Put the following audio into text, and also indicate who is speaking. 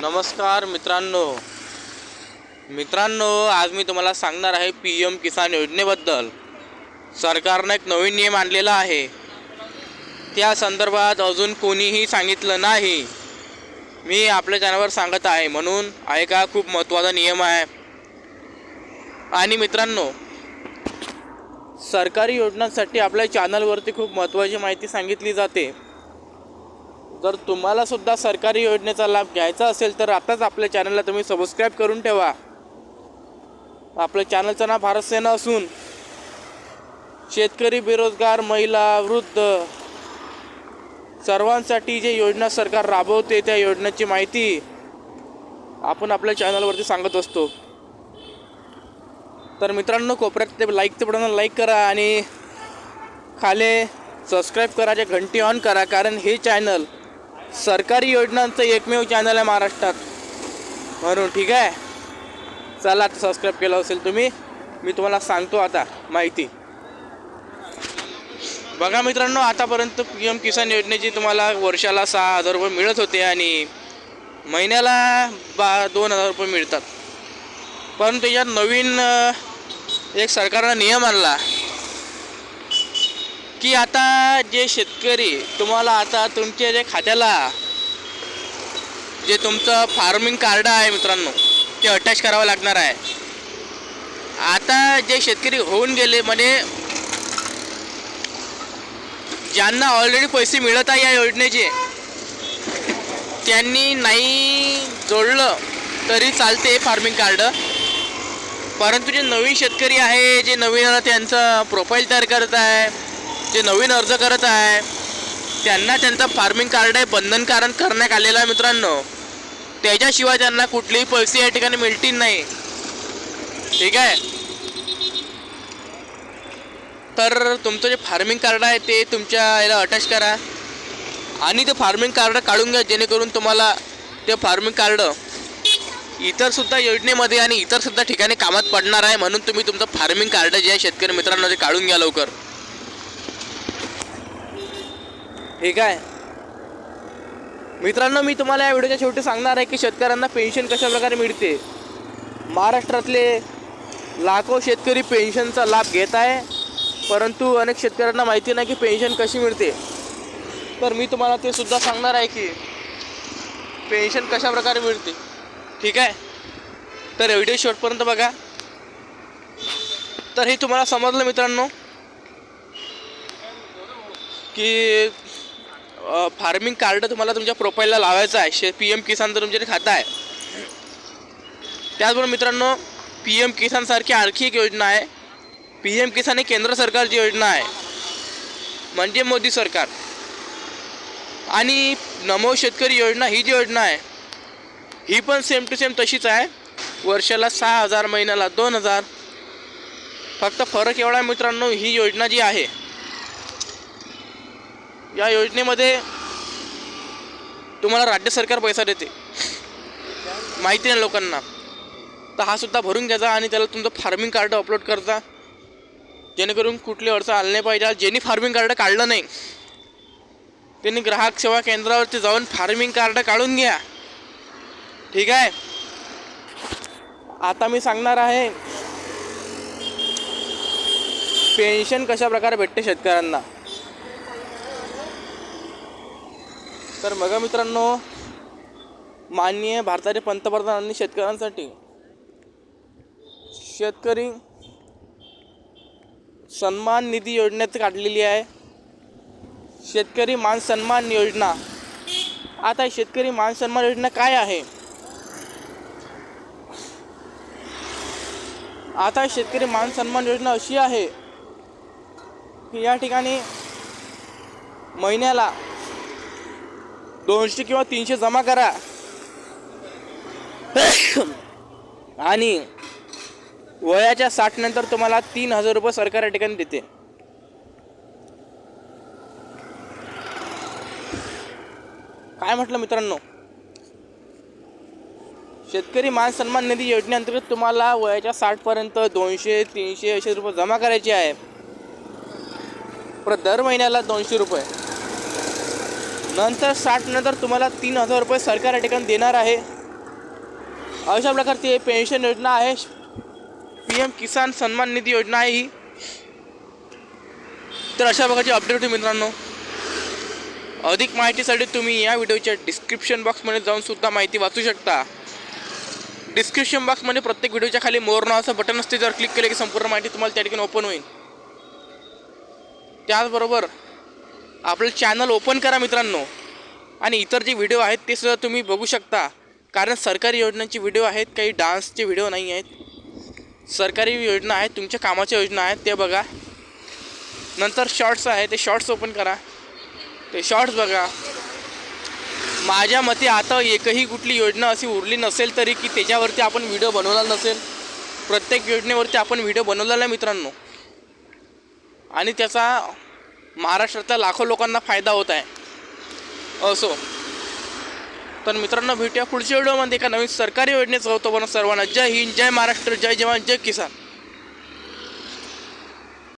Speaker 1: नमस्कार मित्रांनो. मित्रांनो आज मी तुम्हाला सांगणार आहे पी एम किसान योजनेबद्दल. सरकारनं एक नवीन नियम आणलेला आहे. त्या संदर्भात अजून कोणीही सांगितलं नाही. मी आपल्या चॅनलवर सांगत आहे म्हणून ऐका खूप महत्त्वाचा नियम आहे. आणि मित्रांनो सरकारी योजनांसाठी आपल्या चॅनलवरती खूप महत्त्वाची माहिती सांगितली जाते. जर तुम्हाला सुद्धा सरकारी योजनेचा लाभ घ्यायचा असेल तर आताच आपल्या चॅनलला तुम्ही सबस्क्राईब करून ठेवा. आपलं चॅनलचं नाव भारत सेना असून शेतकरी बेरोजगार महिला वृद्ध सर्वांसाठी जे योजना सरकार राबवते त्या योजनेची माहिती आपण आपल्या चॅनलवरती सांगत असतो. तर मित्रांनो कोपऱ्यात ते लाईकचं बटन लाईक करा आणि खाली सबस्क्राईब करायचे घंटी ऑन करा कारण हे चॅनल सरकारी योजनांचं एकमेव चॅनल आहे महाराष्ट्रात. म्हणून ठीक आहे? चला आता सबस्क्राईब केलं असेल तुम्ही मी तुम्हाला सांगतो आता माहिती. बघा मित्रांनो आतापर्यंत पी एम किसान योजनेची तुम्हाला वर्षाला सहा हजार रुपये मिळत होते आणि महिन्याला बा दोन हजार रुपये मिळतात. परंतु त्याच्यात नवीन एक सरकारनं नियम आणला. जे शेतकरी तुम्हाला आता तुमच्या जे खात्याला जे तुमचं फार्मिंग कार्ड आहे मित्रांनो ते अटॅच करावं लागणार आहे. आता जे शेतकरी होऊन गेले म्हणजे ज्यांना ऑलरेडी पैसे मिळत आहे या योजनेचे त्यांनी नाही जोडलं तरी चालते फार्मिंग कार्ड. परंतु जे नवीन शेतकरी आहे जे नवीन त्यांचं प्रोफाईल तयार करत आहे जे नवीन अर्ज करत आहे त्यांना त्यांचं फार्मिंग कार्ड आहे बंधनकारक करण्यात आलेलं आहे मित्रांनो. त्याच्याशिवाय त्यांना कुठलेही पैसे या ठिकाणी मिळतील नाही. ठीक आहे? तर तुमचं जे फार्मिंग कार्ड आहे ते तुमच्या याला अटॅच करा. आणि ते फार्मिंग कार्ड काढून घ्या जेणेकरून तुम्हाला ते फार्मिंग कार्ड इतर सुद्धा योजनेमध्ये आणि इतर सुद्धा ठिकाणी कामात पडणार आहे म्हणून तुम्ही तुमचं फार्मिंग कार्ड जे आहे शेतकरी मित्रांनो ते काढून घ्या लवकर. ठीक आहे मित्रांनो मी तुम्हाला या व्हिडिओच्या शेवटी सांगणार आहे की शेतकऱ्यांना पेन्शन कशा प्रकारे मिळते? महाराष्ट्रातले लाखो शेतकरी पेन्शनचा लाभ घेत आहे परंतु अनेक शेतकऱ्यांना माहिती नाही की पेन्शन कशी मिळते. तर मी तुम्हाला ते सुद्धा सांगणार आहे की पेन्शन कशा प्रकारे मिळते. ठीक आहे? तर व्हिडिओ शेवटपर्यंत बघा. तर हे तुम्हाला समजलं मित्रांनो की फार्मिंग कार्ड तुम्हाला तुमच्या प्रोफाईलला लावायचं आहे. शे पी एम किसानचं तुमच्याकडे खातं आहे. त्याचबरोबर मित्रांनो पी एम किसानसारखी आणखी एक योजना आहे. पी एम किसान ही केंद्र सरकारची योजना आहे. म्हणजे मोदी सरकार. आणि नमो शेतकरी योजना ही जी योजना आहे ही पण सेम टू सेम तशीच आहे. वर्षाला सहा हजार महिन्याला दोन हजार. फक्त फरक एवढा आहे मित्रांनो ही योजना जी आहे या योजनेमध्ये तुम्हाला राज्य सरकार पैसा देते. माहिती नाही लोकांना. तर हा सुद्धा भरून घ्यायचा आणि त्याला तुमचं फार्मिंग कार्ड अपलोड करता. जेणेकरून कुठली अडचण आली नाही पाहिजे. ज्यांनी फार्मिंग कार्ड काढलं नाही त्यांनी ग्राहक सेवा केंद्रावरती जाऊन फार्मिंग कार्ड काढून घ्या. ठीक आहे? आता मी सांगणार आहे पेन्शन कशा प्रकारे भेटते शेतकऱ्यांना? तर बघा मित्रांनो माननीय भारताचे पंतप्रधानांनी शेतकऱ्यांसाठी शेतकरी सन्मान निधी योजनेत काढलेली आहे. शेतकरी मान सन्मान योजना. आता शेतकरी मान सन्मान योजना काय आहे? आता शेतकरी मान सन्मान योजना अशी आहे की या ठिकाणी महिन्याला दोनशे किंवा तीनशे जमा करा. आणि वयाच्या साठ नंतर तुम्हाला तीन हजार रुपये सरकार या ठिकाणी देते. काय म्हटलं मित्रांनो? शेतकरी मान सन्मान निधी योजनेअंतर्गत तुम्हाला वयाच्या साठपर्यंत दोनशे तीनशे असे रुपये जमा करायचे आहे. पर दर महिन्याला दोनशे रुपये. नंतर साठ नंतर तुम्हाला तीन हजार रुपये सरकार या ठिकाणी देणार आहे. अशा प्रकारची पेन्शन योजना आहे. पी एम किसान सन्मान निधी योजना आहे ही. तर अशा प्रकारची अपडेट होती मित्रांनो. अधिक माहितीसाठी तुम्ही या व्हिडिओच्या डिस्क्रिप्शन बॉक्समध्ये जाऊनसुद्धा माहिती वाचू शकता. डिस्क्रिप्शन बॉक्समध्ये प्रत्येक व्हिडिओच्या खाली मोर नावाचं बटन असते जर क्लिक केलं की संपूर्ण माहिती तुम्हाला त्या ठिकाणी ओपन होईल. त्याचबरोबर आपलं चॅनल ओपन करा मित्रांनो. आणि इतर जे व्हिडिओ आहेत ते सुद्धा तुम्ही बघू शकता. कारण सरकारी योजनांचे व्हिडिओ आहेत काही डान्सचे व्हिडिओ नाही आहेत. सरकारी योजना आहेत तुमच्या कामाच्या योजना आहेत ते बघा. नंतर शॉर्ट्स आहे ते शॉर्ट्स ओपन करा. ते शॉर्ट्स बघा. माझ्या मते आता एकही कुठली योजना अशी उरली नसेल तरी की त्याच्यावरती आपण व्हिडिओ बनवला नसेल. प्रत्येक योजनेवरती आपण व्हिडिओ बनवलेला आहे मित्रांनो. आणि त्याचा महाराष्ट्रातल्या लाखो लोकांना फायदा होत आहे. असो. तर मित्रांनो भेटूया पुढच्या व्हिडिओमध्ये. एका नवीन सरकारी योजनेचं होतो पण सर्वांना. जय हिंद जय महाराष्ट्र जय जवान जय किसान.